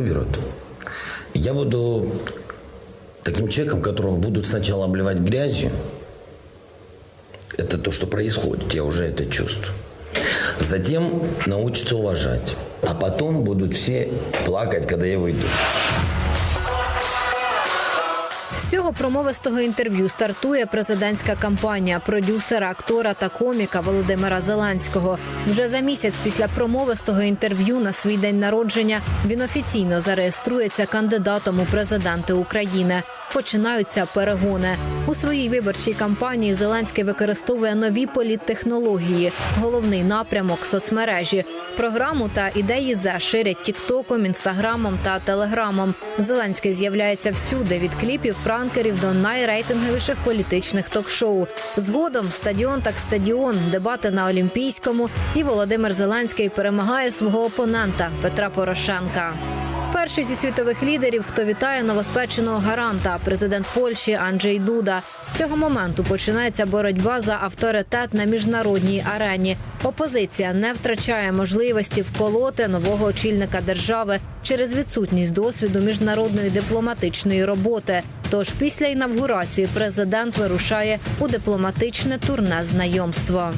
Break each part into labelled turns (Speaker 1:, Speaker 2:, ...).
Speaker 1: выберут, я буду таким человеком, которого будут сначала обливать грязью. Это то, что происходит, я уже это чувствую. Затем научатся уважать. А потом будут все плакать, когда я выйду.
Speaker 2: Цього промовистого інтерв'ю стартує президентська кампанія продюсера, актора та коміка Володимира Зеленського. Вже за місяць після промовистого інтерв'ю на свій день народження він офіційно зареєструється кандидатом у президенти України. Починаються перегони у своїй виборчій кампанії. Зеленський використовує нові політтехнології, головний напрямок соцмережі. Програму та ідеї зе ширять тіктоком, інстаграмом та телеграмом. Зеленський з'являється всюди від кліпів пранкерів до найрейтинговіших політичних ток-шоу. Згодом стадіон так стадіон, дебати на Олімпійському. І Володимир Зеленський перемагає свого опонента Петра Порошенка. Перший зі світових лідерів, хто вітає новоспеченого гаранта, президент Польщі Анджей Дуда. З цього моменту починається боротьба за авторитет на міжнародній арені. Опозиція не втрачає можливості вколоти нового очільника держави через відсутність досвіду міжнародної дипломатичної роботи. Тож після інавгурації президент вирушає у дипломатичне турне знайомства.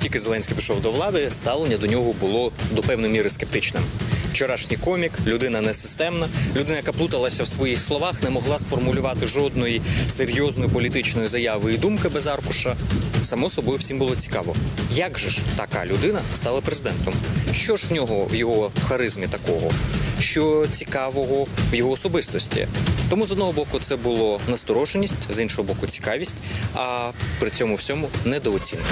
Speaker 3: Тільки Зеленський пішов до влади, ставлення до нього було до певної міри скептичним. Вчорашній комік, людина несистемна, людина, яка плуталася в своїх словах, не могла сформулювати жодної серйозної політичної заяви і думки без аркуша. Само собою всім було цікаво, як же ж така людина стала президентом? Що ж в нього в його харизмі такого? Що цікавого в його особистості? Тому з одного боку це було настороженість, з іншого боку, цікавість, а при цьому всьому недооцінка.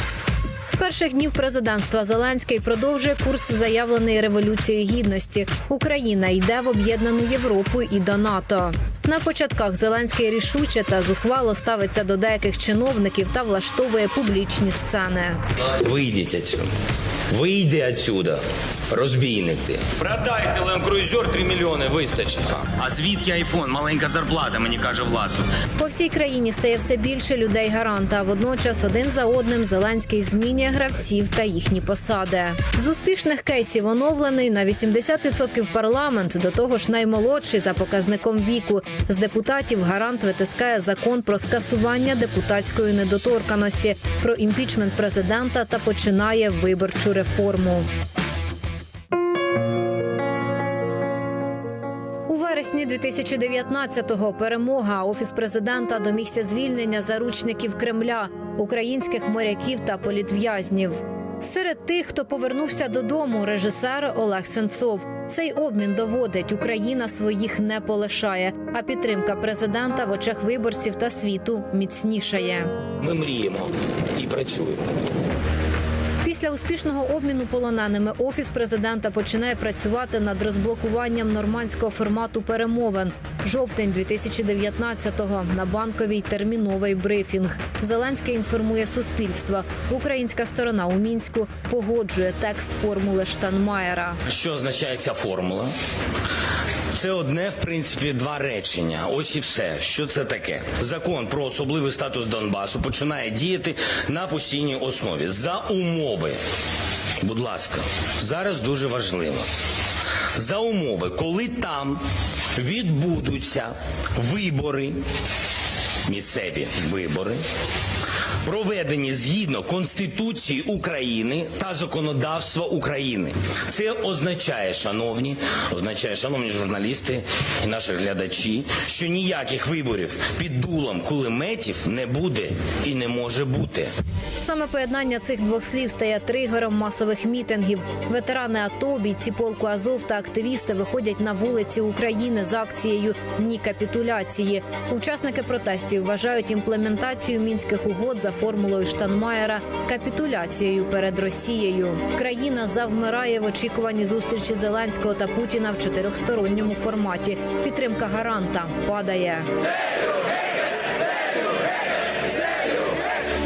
Speaker 2: З перших днів президентства Зеленський продовжує курс заявленої революції гідності. Україна йде в об'єднану Європу і до НАТО. На початках Зеленський рішуче та зухвало ставиться до деяких чиновників та влаштовує публічні сцени.
Speaker 1: Выйдите отсюда. Вийди отсюда, розбійник ти.
Speaker 4: Продайте ленд-крузер 3 мільйони, вистачить.
Speaker 5: А звідки айфон? Маленька зарплата, мені каже Власов.
Speaker 2: По всій країні стає все більше людей гаранта. Водночас один за одним Зеленський змінює гравців та їхні посади. З успішних кейсів оновлений на 80% парламент, до того ж наймолодший за показником віку. З депутатів гарант витискає закон про скасування депутатської недоторканості, про імпічмент президента та починає виборчу реформу. У вересні 2019-го перемога офіс президента домігся звільнення заручників Кремля, українських моряків та політв'язнів. Серед тих, хто повернувся додому, режисер Олег Сенцов. Цей обмін доводить, Україна своїх не полишає, а підтримка президента в очах виборців та світу міцнішає.
Speaker 4: Ми мріємо і працюємо.
Speaker 2: Pісля успішного обміну полоненими офіс президента починає працювати над розблокуванням нормандського формату перемовин. Жовтень 2019-го на банковій терміновий брифінг. Зеленський інформує суспільство. Українська сторона у мінську погоджує текст формули Штанмаєра.
Speaker 6: Що означає ця формула? Це одне, в принципі, два речення. Ось і все. Що це таке? Закон про особливий статус Донбасу починає діяти на постійній основі за умови. Будь ласка, зараз дуже важливо. За умови, коли там відбудуться вибори, місцеві вибори, проведені згідно Конституції України та законодавства України. Це означає, шановні, означає, шановні журналісти і наші глядачі, що ніяких виборів під дулом кулеметів не буде і не може бути.
Speaker 2: Саме поєднання цих двох слів стає тригером масових мітингів. Ветерани АТО, бійці полку Азов та активісти виходять на вулиці України з акцією Ні капітуляції. Учасники протестів вважають імплементацію мінських угод за формулою Штанмаєра капітуляцією перед Росією. Країна завмирає в очікуванні зустрічі Зеленського та Путіна в чотирьохсторонньому форматі. Підтримка гаранта падає.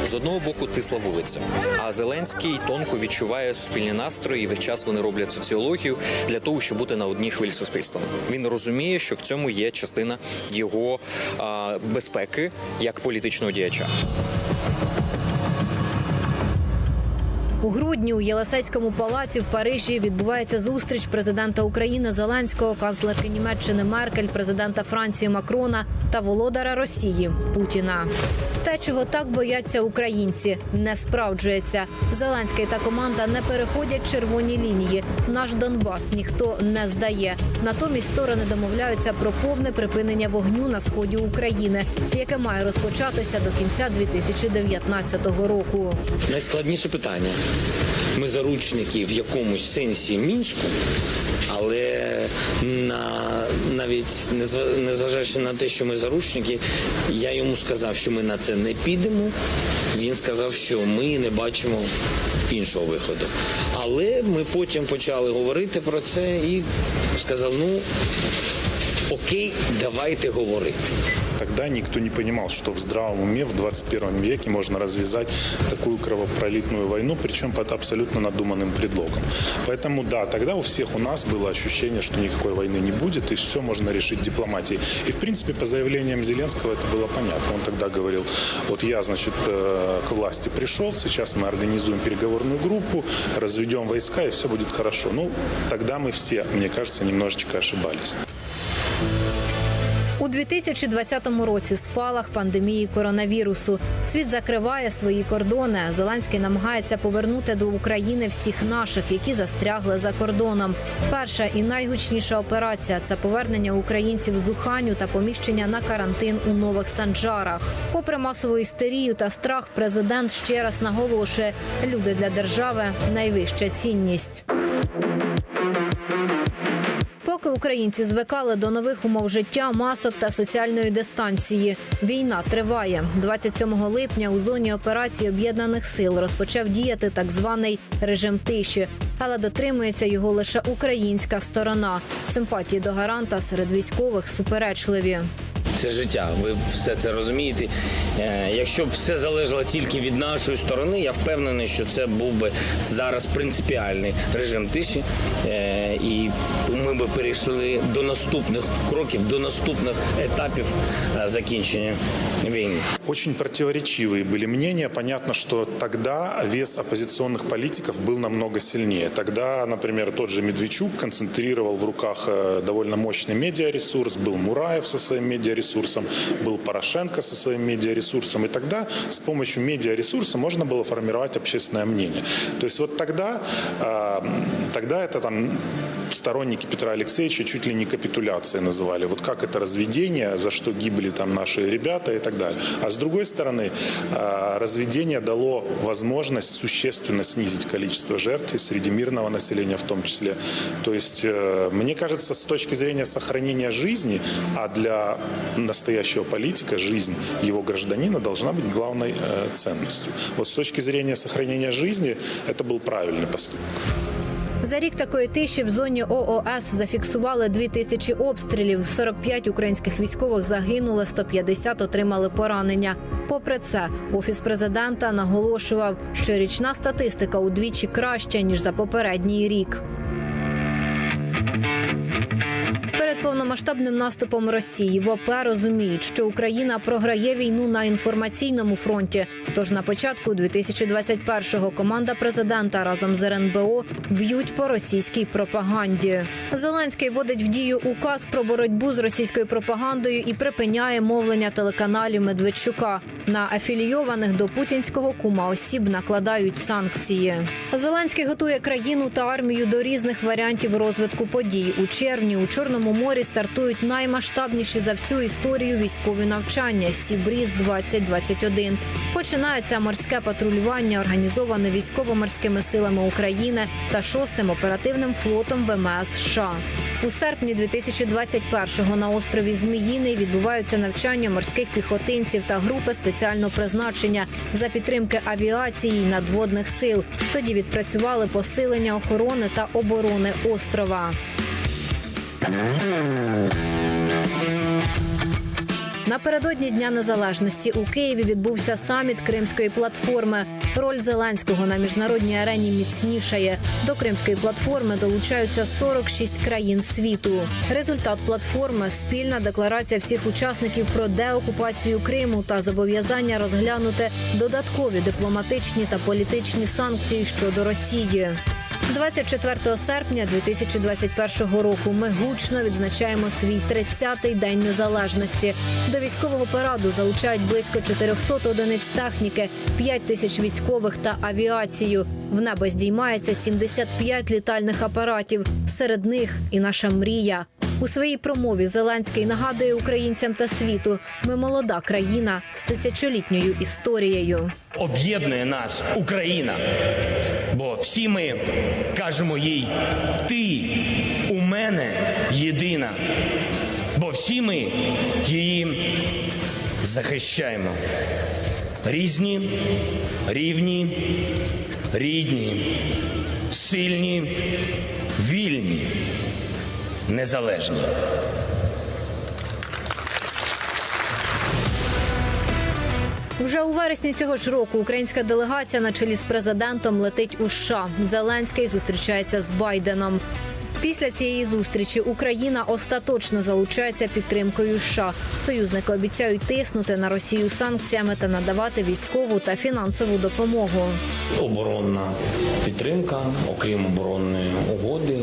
Speaker 3: З одного боку тисла вулиця, а Зеленський тонко відчуває суспільні настрої. і Весь час вони роблять соціологію для того, щоб бути на одній хвилі з суспільством. Він розуміє, що в цьому є частина його а, безпеки як політичного діяча.
Speaker 2: У грудні у Єлисейському палаці в Парижі відбувається зустріч президента України Зеленського, канцлерки Німеччини Меркель, президента Франції Макрона та володара Росії Путіна. Те, чого так бояться українці, не справджується. Зеленський та команда не переходять червоні лінії. Наш Донбас ніхто не здає. Натомість сторони домовляються про повне припинення вогню на сході України, яке має розпочатися до кінця 2019 року.
Speaker 6: Найскладніше питання. Ми заручники в якомусь сенсі мінську, але на навіть незважаючи на те, що ми заручники, я йому сказав, що ми на це не підемо. Він сказав, що ми не бачимо іншого виходу. Але ми потім почали говорити про це і сказав: ну окей, давайте говорити.
Speaker 7: Тогда никто не понимал, что в здравом уме в 21 веке можно развязать такую кровопролитную войну, причем под абсолютно надуманным предлогом. Поэтому да, тогда у всех у нас было ощущение, что никакой войны не будет, и все можно решить дипломатией. И в принципе по заявлениям Зеленского это было понятно. Он тогда говорил, вот я, значит, э, к власти пришел, сейчас мы организуем переговорную группу, разведем войска, и все будет хорошо. Ну, тогда мы все, мне кажется, немножечко ошибались.
Speaker 2: У 2020 році спалах пандемії коронавірусу. Світ закриває свої кордони. Зеленський намагається повернути до України всіх наших, які застрягли за кордоном. Перша і найгучніша операція це повернення українців з Уханю та поміщення на карантин у нових санджарах. Попри масову істерію та страх, президент ще раз наголошує: люди для держави найвища цінність. Українці звикали до нових умов життя, масок та соціальної дистанції, війна триває. 27 липня у зоні операції об'єднаних сил розпочав діяти так званий режим тиші, але дотримується його лише українська сторона. Симпатії до гаранта серед військових суперечливі.
Speaker 6: Це життя. Ви все це розумієте. Е, Якщо б все залежало тільки від нашої сторони, я впевнений, що це був би зараз принципіальний режим тиші, Е, і ми би перейшли до наступних кроків, до наступних етапів е, закінчення війни.
Speaker 7: Очень противоречивые были мнения. Понятно, что тогда вес оппозиционных политиков был намного сильнее. Тогда, например, тот же Медведчук концентрировал в руках э, довольно мощный медиаресурс, был Мураев со своим медиаресурсом, был Порошенко со своим медиаресурсом. И тогда с помощью медиаресурса можно было формировать общественное мнение. То есть вот тогда, э, тогда это там сторонники Петра Алексеевича чуть ли не капитуляцией называли. Вот как это разведение, за что гибли там наши ребята и так далее. А с другой стороны, э, разведение дало возможность существенно снизить количество жертв среди мирного населения в том числе. То есть, э, мне кажется, с точки зрения сохранения жизни, а для настоящего политика жизнь его гражданина должна быть главной э, ценностью. Вот с точки зрения сохранения жизни это был правильный поступок.
Speaker 2: За рік такої тиші в зоні ООС зафіксували 2 тисячі обстрілів. 45 українських військових загинули, 150 отримали поранення. Попри це, офіс президента наголошував, що річна статистика удвічі краща ніж за попередній рік. Повномасштабним наступом Росії в ОП розуміють, що Україна програє війну на інформаційному фронті. Тож на початку 2021-го команда президента разом з РНБО б'ють по російській пропаганді. Зеленський вводить в дію указ про боротьбу з російською пропагандою і припиняє мовлення телеканалів Медведчука. На афілійованих до путінського кума осіб накладають санкції. Зеленський готує країну та армію до різних варіантів розвитку подій. У червні у Чорному морі стартують наймасштабніші за всю історію військові навчання Сібріз 2021 Починається морське патрулювання, організоване військово-морськими силами України та шостим оперативним флотом ВМС США. У серпні 2021-го на острові Зміїний відбуваються навчання морських піхотинців та групи спеціального призначення за підтримки авіації і надводних сил. Тоді відпрацювали посилення охорони та оборони острова. Напередодні Дня Незалежності у Києві відбувся саміт Кримської платформи. Роль Зеленського на міжнародній арені міцнішає. До кримської платформи долучаються 46 країн світу. Результат платформи спільна декларація всіх учасників про деокупацію Криму та зобов'язання розглянути додаткові дипломатичні та політичні санкції щодо Росії. 24 серпня 2021 року ми гучно відзначаємо свій 30-й день незалежності. До військового параду залучають близько 400 одиниць техніки, 5 тисяч військових та авіацію. В небо здіймається 75 літальних апаратів. Серед них і наша мрія. У своїй промові Зеленський нагадує українцям та світу: ми молода країна з тисячолітньою історією.
Speaker 6: Об'єднує нас Україна. Бо всі ми кажемо їй: ти у мене єдина. Бо всі ми її захищаємо. Різні, рівні, рідні, сильні, вільні, незалежні.
Speaker 2: Вже у вересні цього ж року українська делегація на чолі з президентом летить у США. Зеленський зустрічається з Байденом. Після цієї зустрічі Україна остаточно залучається підтримкою США. Союзники обіцяють тиснути на Росію санкціями та надавати військову та фінансову допомогу.
Speaker 8: оборонна підтримка, окрім оборонної угоди.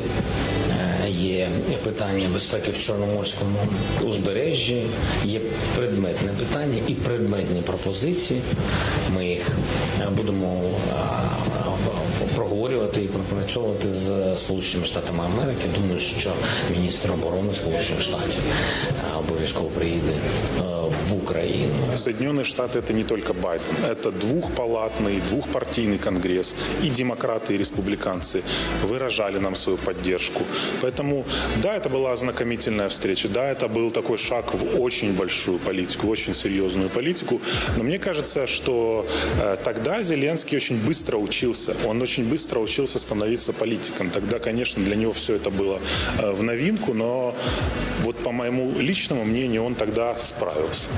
Speaker 8: Є питання безпеки в Чорноморському узбережжі, є предметне питання і предметні пропозиції. Ми їх е, будемо е, проговорювати і пропрацьовувати з Сполученими Штатами Америки. Думаю, що міністр оборони Сполучених Штатів е, обов'язково приїде в Україну.
Speaker 7: Соединенные Штаты это не только Байден, это двухпалатный, двухпартийный конгресс. И демократы, и республиканцы выражали нам свою поддержку. Поэтому, да, это была ознакомительная встреча, да, это был такой шаг в очень большую политику, в очень серьезную политику. Но мне кажется, что э, тогда Зеленский очень быстро учился. Он очень быстро учился становиться политиком. Тогда, конечно, для него все это было э, в новинку, но вот по моему личному мнению, он тогда справился.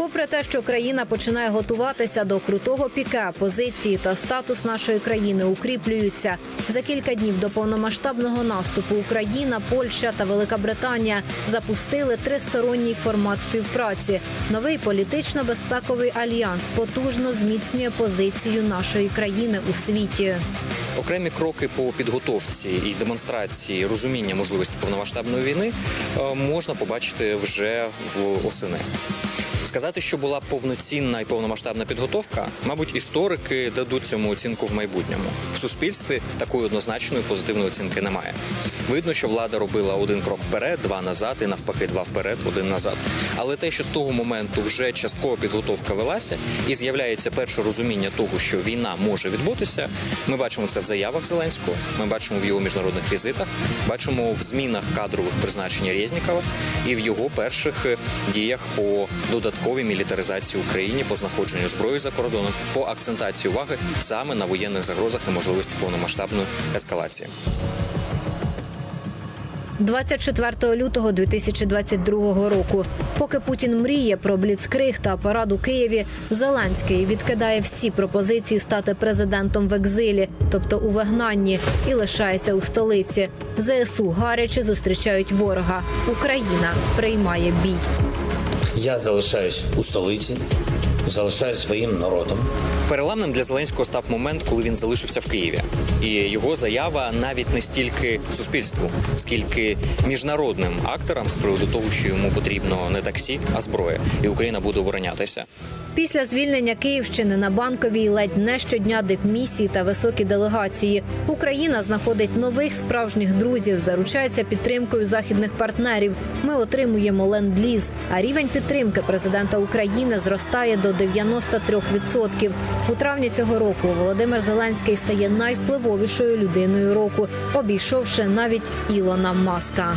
Speaker 2: Попри те, що країна починає готуватися до крутого піка, позиції та статус нашої країни укріплюються. За кілька днів до повномасштабного наступу Україна, Польща та Велика Британія запустили тристоронній формат співпраці. Новий політично-безпековий альянс потужно зміцнює позицію нашої країни у світі.
Speaker 3: Окремі кроки по підготовці і демонстрації розуміння можливості повномасштабної війни е, можна побачити вже в осени. Сказати, що була повноцінна і повномасштабна підготовка, мабуть, історики дадуть цьому оцінку в майбутньому. В суспільстві такої однозначної позитивної оцінки немає. Видно, що влада робила один крок вперед, два назад, і навпаки, два вперед, один назад. Але те, що з того моменту вже часткова підготовка велася, і з'являється перше розуміння того, що війна може відбутися. Ми бачимо це в заявах Зеленського. Ми бачимо в його міжнародних візитах, бачимо в змінах кадрових призначення Резнікова і в його перших е, діях по додатковій мілітаризації України, по знаходженню зброї за кордоном, по акцентації уваги саме на воєнних загрозах і можливості повномасштабної ескалації.
Speaker 2: 24 лютого 2022 року. Поки Путін мріє про бліцкриг та парад у Києві, Зеленський відкидає всі пропозиції стати президентом в екзилі, тобто у вигнанні, і лишається у столиці. ЗСУ гаряче зустрічають ворога. Україна приймає бій.
Speaker 8: Я залишаюсь у столиці, залишаюсь своїм народом.
Speaker 3: Переламним для Зеленського став момент, коли він залишився в Києві, і його заява навіть не стільки суспільству, скільки міжнародним акторам з приводу того, що йому потрібно не таксі, а зброя, і Україна буде оборонятися.
Speaker 2: Після звільнення Київщини на банковій ледь не щодня дипмісії та високі делегації. Україна знаходить нових справжніх друзів, заручається підтримкою західних партнерів. Ми отримуємо ленд-ліз, а рівень підтримки президента України зростає до 93%. У травні цього року Володимир Зеленський стає найвпливовішою людиною року, обійшовши навіть Ілона Маска.